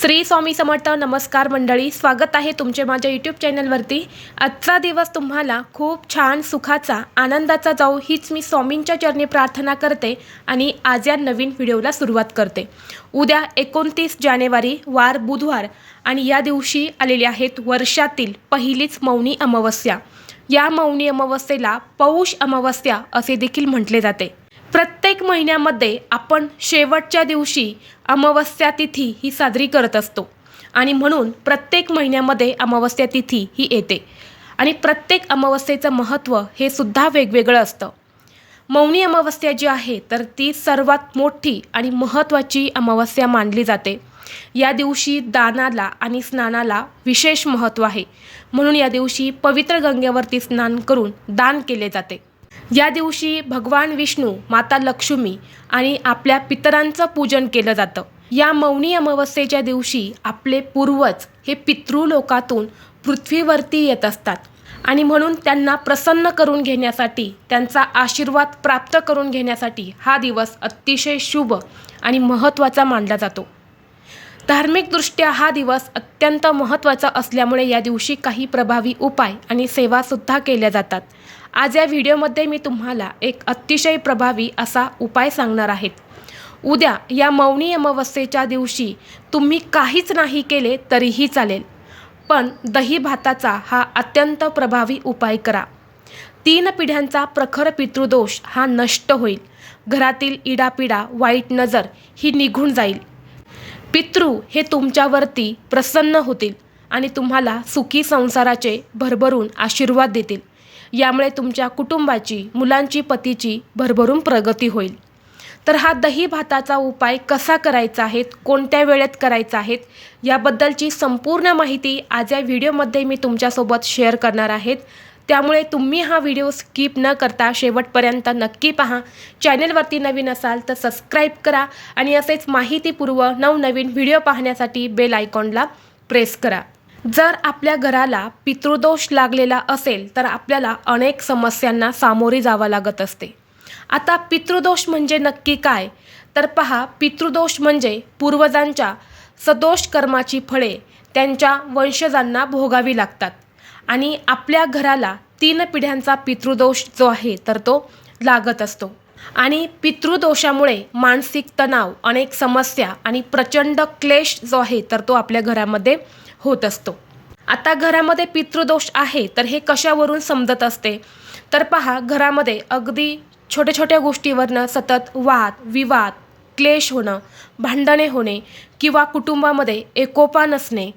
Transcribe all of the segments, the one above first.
श्री स्वामी समर्थ नमस्कार मंडळी स्वागत आहे तुमचे माझ्या यूट्यूब चॅनलवरती. आजचा दिवस तुम्हाला खूप छान सुखाचा आनंदाचा जाऊ हीच मी स्वामींच्या चरणी प्रार्थना करते आणि आज या नवीन व्हिडिओला सुरुवात करते. उद्या एकोणतीस जानेवारी वार बुधवार आणि या दिवशी आलेली आहेत वर्षातील पहिलीच मौनी अमावस्या. या मौनी अमावस्येला पौष अमावस्या असे देखील म्हटले जाते. प्रत्येक महिन्यामध्ये आपण शेवटच्या दिवशी अमावस्या तिथी ही साजरी करत असतो. आणि म्हणून प्रत्येक महिन्यामध्ये अमावस्या तिथी ही येते. आणि प्रत्येक अमावस्येचं महत्त्व हे सुद्धा वेगवेगळं असतं. मौनी अमावस्या जी आहे तर ती सर्वात मोठी आणि महत्त्वाची अमावस्या मानली जाते. या दिवशी दानाला आणि स्नानाला विशेष महत्त्व आहे. म्हणून या दिवशी पवित्र गंगेवरती स्नान करून दान केले जाते. या दिवशी भगवान विष्णू माता लक्ष्मी आणि आपल्या पितरांचं पूजन केलं जातं. या मौनी अमावस्येच्या दिवशी आपले पूर्वज हे पितृलोकातून पृथ्वीवरती येत असतात आणि म्हणून त्यांना प्रसन्न करून घेण्यासाठी त्यांचा आशीर्वाद प्राप्त करून घेण्यासाठी हा दिवस अतिशय शुभ आणि महत्त्वाचा मानला जातो. धार्मिकदृष्ट्या हा दिवस अत्यंत महत्त्वाचा असल्यामुळे या दिवशी काही प्रभावी उपाय आणि सेवासुद्धा केल्या जातात. आज या व्हिडिओमध्ये मी तुम्हाला एक अतिशय प्रभावी असा उपाय सांगणार आहेत उद्या या मौनी अमावस्येच्या दिवशी तुम्ही काहीच नाही केले तरीही चालेल पण दही भाताचा हा अत्यंत प्रभावी उपाय करा. तीन पिढ्यांचा प्रखर पितृदोष हा नष्ट होईल. घरातील इडापिडा वाईट नजर ही निघून जाईल. पितृ हे तुमच्यावरती प्रसन्न होतील आणि तुम्हाला सुखी संसाराचे भरभरून आशीर्वाद देतील. यामुळे तुमच्या कुटुंबाची मुलांची पतीची भरभरून प्रगती होईल. तर हा दही भाताचा उपाय कसा करायचा आहे कोणत्या वेळेत करायचा आहे याबद्दलची संपूर्ण माहिती आज या व्हिडिओमध्ये मी तुमच्यासोबत शेअर करणार आहेत त्यामुळे तुम्ही हा व्हिडिओ स्किप न करता शेवटपर्यंत नक्की पहा. चॅनेलवरती नवीन असाल तर सबस्क्राईब करा आणि असेच माहितीपूर्व नवनवीन व्हिडिओ पाहण्यासाठी बेल आयकॉनला प्रेस करा. जर आपल्या घराला पितृदोष लागलेला असेल तर आपल्याला अनेक समस्यांना सामोरे जावं लागत असते. आता पितृदोष म्हणजे नक्की काय? तर पहा पितृदोष म्हणजे पूर्वजांच्या सदोष कर्माची फळे त्यांच्या वंशजांना भोगावी लागतात. आणि आपल्या घराला तीन पिढ्यांचा पितृदोष जो आहे तर तो लागत असतो. आणि पितृदोषामुळे मानसिक तणाव अनेक समस्या आणि प्रचंड क्लेश जो आहे तर तो आपल्या घरामध्ये होत असतो. आता घरामध्ये पितृदोष आहे तर हे कशावरून समजत असते? तर पहा घरामध्ये अगदी छोट्या छोट्या गोष्टीवरनं सतत वाद विवाद क्लेश होणं भांडणे होणे किंवा कुटुंबामध्ये एकोपा नसणे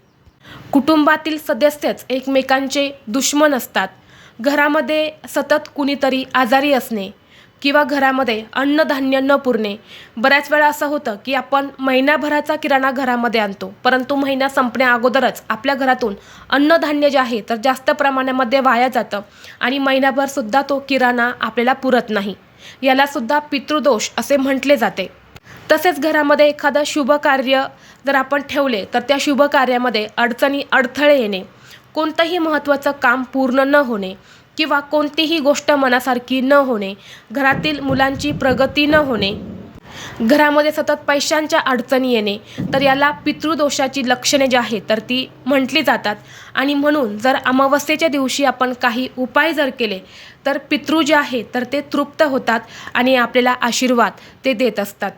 कुटुंबातील सदस्यच एकमेकांचे दुश्मन असतात. घरामध्ये सतत कुणीतरी आजारी असणे किंवा घरामध्ये अन्नधान्य न पुरणे. बऱ्याच वेळा असं होतं की आपण महिन्याभराचा किराणा घरामध्ये आणतो परंतु महिना संपण्या अगोदरच आपल्या घरातून अन्नधान्य जे आहे तर जास्त प्रमाणामध्ये वाया जातं आणि महिनाभरसुद्धा तो किराणा आपल्याला पुरत नाही. यालासुद्धा पितृदोष असे म्हटले जाते. तसेच घरामध्ये एखादं शुभ कार्य जर आपण ठेवले तर त्या शुभ कार्यामध्ये अडचणी अडथळे येणे कोणतंही महत्त्वाचं काम पूर्ण न होणे किंवा कोणतीही गोष्ट मनासारखी न होणे घरातील मुलांची प्रगती न होणे घरामध्ये सतत पैशांच्या अडचणी येणे तर याला पितृदोषाची लक्षणे जी आहेत तर ती म्हटली जातात. आणि म्हणून जर अमावस्येच्या दिवशी आपण काही उपाय जर केले तर पितृ जे आहे तर ते तृप्त होतात आणि आपल्याला आशीर्वाद ते देत असतात.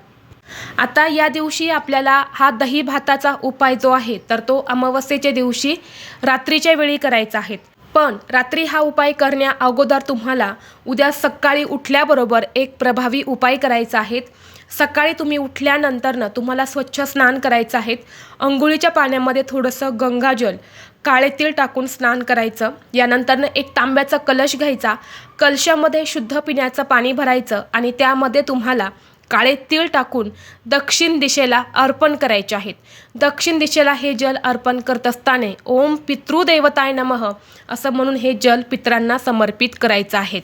आता या दिवशी आपल्याला हा दही भाताचा उपाय जो आहे तर तो अमावस्येच्या दिवशी रात्रीच्या वेळी करायचा आहे. पण रात्री हा उपाय करण्या अगोदर तुम्हाला उद्या सकाळी उठल्याबरोबर एक प्रभावी उपाय करायचा आहे. सकाळी तुम्ही उठल्यानंतरनं तुम्हाला स्वच्छ स्नान करायचं आहे. अंघोळीच्या पाण्यामध्ये थोडंसं गंगाजल काळे तीळ टाकून स्नान करायचं. यानंतरनं एक तांब्याचा कलश घ्यायचा. कलशामध्ये शुद्ध पिण्याचं पाणी भरायचं आणि त्यामध्ये तुम्हाला काळे तीळ टाकून दक्षिण दिशेला अर्पण करायचे आहेत. दक्षिण दिशेला हे जल अर्पण करत असताना ओम पितृदेवताय नमः असं म्हणून हे जल पितरांना समर्पित करायचं आहे.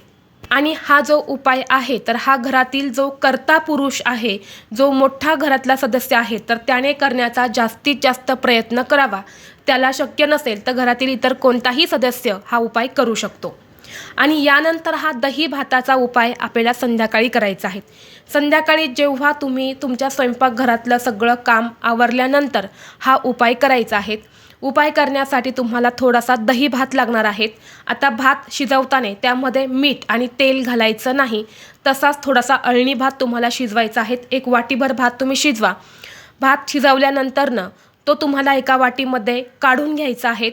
आणि हा जो उपाय आहे तर हा घरातील जो कर्ता पुरुष आहे जो मोठा घरातला सदस्य आहे तर त्याने करण्याचा जास्तीत जास्त प्रयत्न करावा. त्याला शक्य नसेल तर घरातील इतर कोणताही सदस्य हा उपाय करू शकतो. आणि यानंतर हा दही भाताचा उपाय आपल्याला संध्याकाळी करायचा आहे. संध्याकाळी जेव्हा तुम्ही तुमच्या स्वयंपाकघरातलं सगळं काम आवरल्यानंतर हा उपाय करायचा आहे. उपाय करण्यासाठी तुम्हाला थोडासा दही भात लागणार आहेत आता भात शिजवताना त्यामध्ये मीठ आणि तेल घालायचं नाही. तसाच थोडासा अळणी भात तुम्हाला शिजवायचा आहे. एक वाटीभर भात तुम्ही शिजवा. भात शिजवल्यानंतरनं तो तुम्हाला एका वाटीमध्ये काढून घ्यायचा आहे.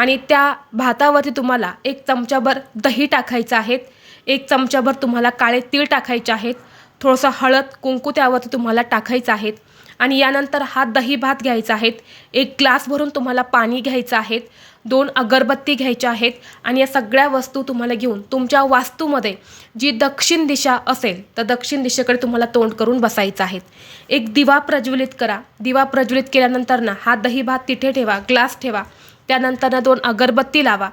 आणि त्या भातावरती तुम्हाला एक चमचाभर दही टाकायचं आहेत. एक चमचाभर तुम्हाला काळे तीळ टाकायचे आहेत. थोडंसं हळद कुंकू त्यावरती तुम्हाला टाकायचं आहेत. आणि यानंतर हा दही भात घ्यायचा आहेत. एक ग्लास भरून तुम्हाला पाणी घ्यायचं आहेत. दोन अगरबत्ती घ्यायच्या आहेत. आणि या सगळ्या वस्तू तुम्हाला घेऊन तुमच्या वास्तूमध्ये जी दक्षिण दिशा असेल तर दक्षिण दिशेकडे तुम्हाला तोंड करून बसायचं आहे एक दिवा प्रज्वलित करा. दिवा प्रज्वलित केल्यानंतर ना हा दही भात तिथे ठेवा ग्लास ठेवा. त्यानंतर दोन अगरबत्ती लावा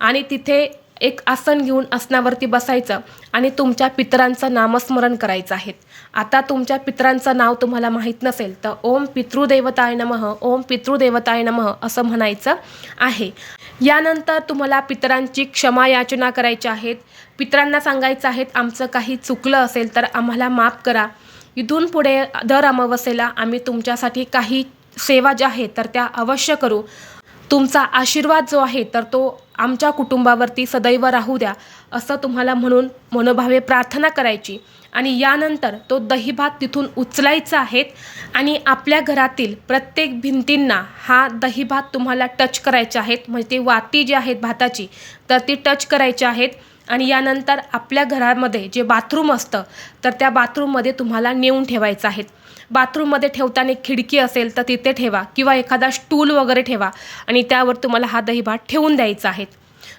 आणि तिथे एक आसन घेऊन आसनावरती बसायचं आणि तुमच्या पितरांचं नामस्मरण करायचं आहे. आता तुमच्या पितरांचं नाव तुम्हाला माहीत नसेल तर ओम पितृदेवताय नमः ओम पितृदेवताय नमः असं म्हणायचं आहे. यानंतर तुम्हाला पितरांची क्षमा याचना करायची आहेत. पितरांना सांगायचं आहेत आमचं काही चुकलं असेल तर आम्हाला माफ करा. इथून पुढे दर अमावस्येला आम्ही तुमच्यासाठी काही सेवा ज्या आहेत तर त्या अवश्य करू. तुमचा आशीर्वाद जो आहे तर तो आमच्या कुटुंबावरती सदैव राहू द्या असं तुम्हाला म्हणून मनोभावे प्रार्थना करायची. आणि यानंतर तो दहीभात तिथून उचलायचा आहेत आणि आपल्या घरातील प्रत्येक भिंतींना हा दहीभात तुम्हाला टच करायचे आहेत. म्हणजे ती वाती जी आहेत भाताची तर ती टच करायची आहेत. आणि यानंतर आपल्या घरामध्ये जे बाथरूम असतं तर त्या बाथरूममध्ये तुम्हाला नेऊन ठेवायचं आहेत. बाथरूममध्ये ठेवताना खिडकी असेल तर तिथे ठेवा किंवा एखादा स्टूल वगैरे ठेवा. आणि त्यावर तुम्हाला हा दहीभात ठेवून द्यायचा आहे.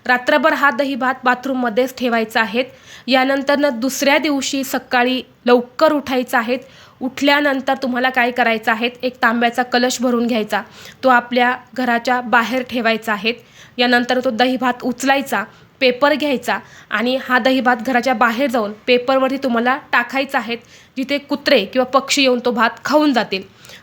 रात्रभर हा दहीभात बाथरूममध्येच ठेवायचा आहे. यानंतरनं दुसऱ्या दिवशी सकाळी लवकर उठायचं आहे. उठल्यानंतर तुम्हाला काय करायचं आहे? एक तांब्याचा कलश भरून घ्यायचा. तो आपल्या घराच्या बाहेर ठेवायचा आहे. यानंतर तो दहीभात उचलायचा. पेपर घ्यायचा आणि हा दही भात घराच्या बाहेर जाऊन पेपरवरती तुम्हाला टाकायचा आहेत जिथे कुत्रे किंवा पक्षी येऊन तो भात खाऊन जातील.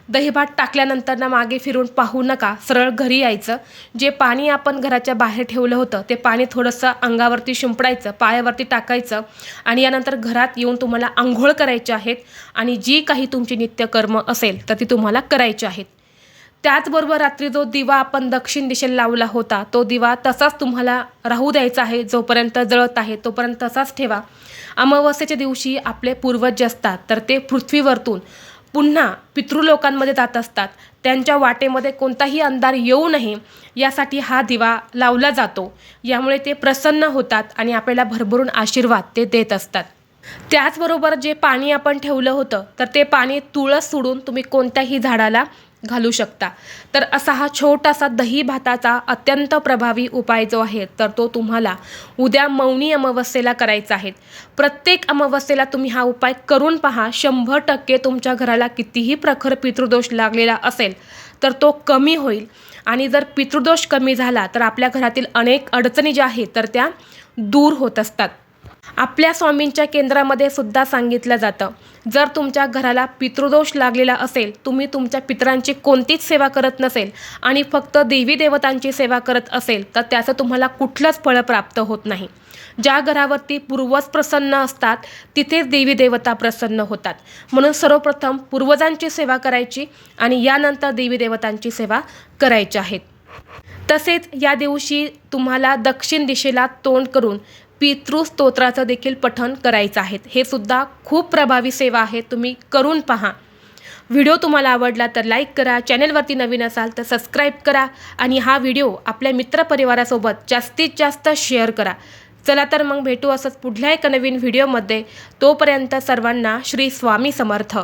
दही भात टाकल्यानंतर ना मागे फिरून पाहू नका सरळ घरी यायचं. जे पाणी आपण घराच्या बाहेर ठेवलं होतं ते पाणी थोडंसं अंगावरती शिंपडायचं पायावरती टाकायचं आणि यानंतर घरात येऊन तुम्हाला आंघोळ करायचे आहेत आणि जी काही तुमची नित्यकर्म असेल तर ती तुम्हाला करायची आहेत. त्याचबरोबर रात्री जो दिवा आपण दक्षिण दिशेला लावला होता तो दिवा तसाच तुम्हाला राहू द्यायचा आहे जोपर्यंत जळत आहे तोपर्यंत तसाच ठेवा. अमावस्येच्या दिवशी आपले पूर्वज असतात तर ते पृथ्वीवरतून पुन्हा पितृलोकांमध्ये जात असतात. त्यांच्या वाटेमध्ये कोणताही अंधार येऊ नये यासाठी हा दिवा लावला जातो. यामुळे ते प्रसन्न होतात आणि आपल्याला भरभरून आशीर्वाद ते देत असतात. त्याचबरोबर जे पाणी आपण ठेवलं होतं तर ते पाणी तुळस सोडून तुम्ही कोणत्याही झाडाला घालू शकता. तर असा हा छोटासा दही भाताचा अत्यंत प्रभावी उपाय जो आहे तर तो तुम्हाला उद्या मौनी अमावस्येला करायचा आहे. प्रत्येक अमावस्येला तुम्ही हा उपाय करून पहा. शंभर टक्के तुमच्या घराला कितीही प्रखर पितृदोष लागलेला असेल तर तो कमी होईल. आणि जर पितृदोष कमी झाला तर आपल्या घरातील अनेक अडचणी ज्या आहेत तर त्या दूर होत असतात. आपल्या स्वामींच्या केंद्रामध्ये सुद्धा सांगितलं जातं. जर तुमच्या घराला पितृदोष लागलेला असेल तुम्ही तुमच्या पितरांची कोणतीच सेवा करत नसेल आणि फक्त देवी देवतांची सेवा करत असेल तर त्याचं तुम्हाला कुठलंच फळ प्राप्त होत नाही. ज्या घरावरती पूर्वज प्रसन्न असतात तिथेच देवी देवता प्रसन्न होतात. म्हणून सर्वप्रथम पूर्वजांची सेवा करायची आणि यानंतर देवी देवतांची सेवा करायची आहेत तसेच या दिवशी तुम्हाला दक्षिण दिशेला तोंड करून पितृस्तोत्राचं देखील पठण करायचं आहे. हे सुद्धा खूप प्रभावी सेवा आहे. तुम्ही करून पहा. व्हिडिओ तुम्हाला आवडला तर लाईक करा. चॅनलवरती नवीन असाल तर सबस्क्राईब करा आणि हा व्हिडिओ आपल्या मित्रपरिवारासोबत जास्तीत जास्त शेअर करा. चला तर मग भेटू असंच पुढल्या एका नवीन व्हिडिओमध्ये. तोपर्यंत सर्वांना श्री स्वामी समर्थ.